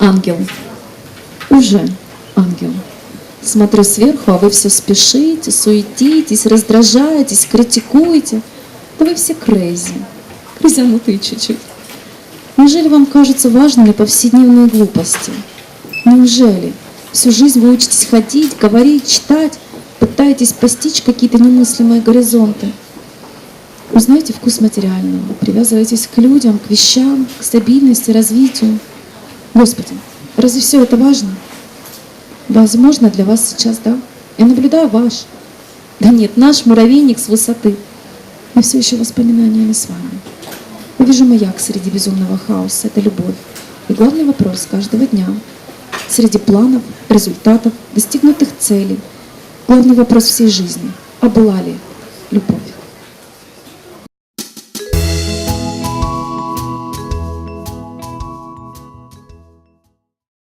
ангел. Уже ангел. Смотрю сверху, а вы все спешите, суетитесь, раздражаетесь, критикуете. Да вы все крейзи. Крызянутые чуть-чуть. Неужели вам кажутся важными повседневные глупости? Неужели? Всю жизнь вы учитесь ходить, говорить, читать, пытаетесь постичь какие-то немыслимые горизонты. Узнайте вкус материального, привязывайтесь к людям, к вещам, к стабильности, развитию. Господи, разве все это важно? Возможно, для вас сейчас, да? Я наблюдаю ваш. Да нет, наш муравейник с высоты. Мы все еще воспоминаниями с вами. Я вижу маяк среди безумного хаоса. Это любовь. И главный вопрос каждого дня. Среди планов, результатов, достигнутых целей. Главный вопрос всей жизни. А была ли любовь?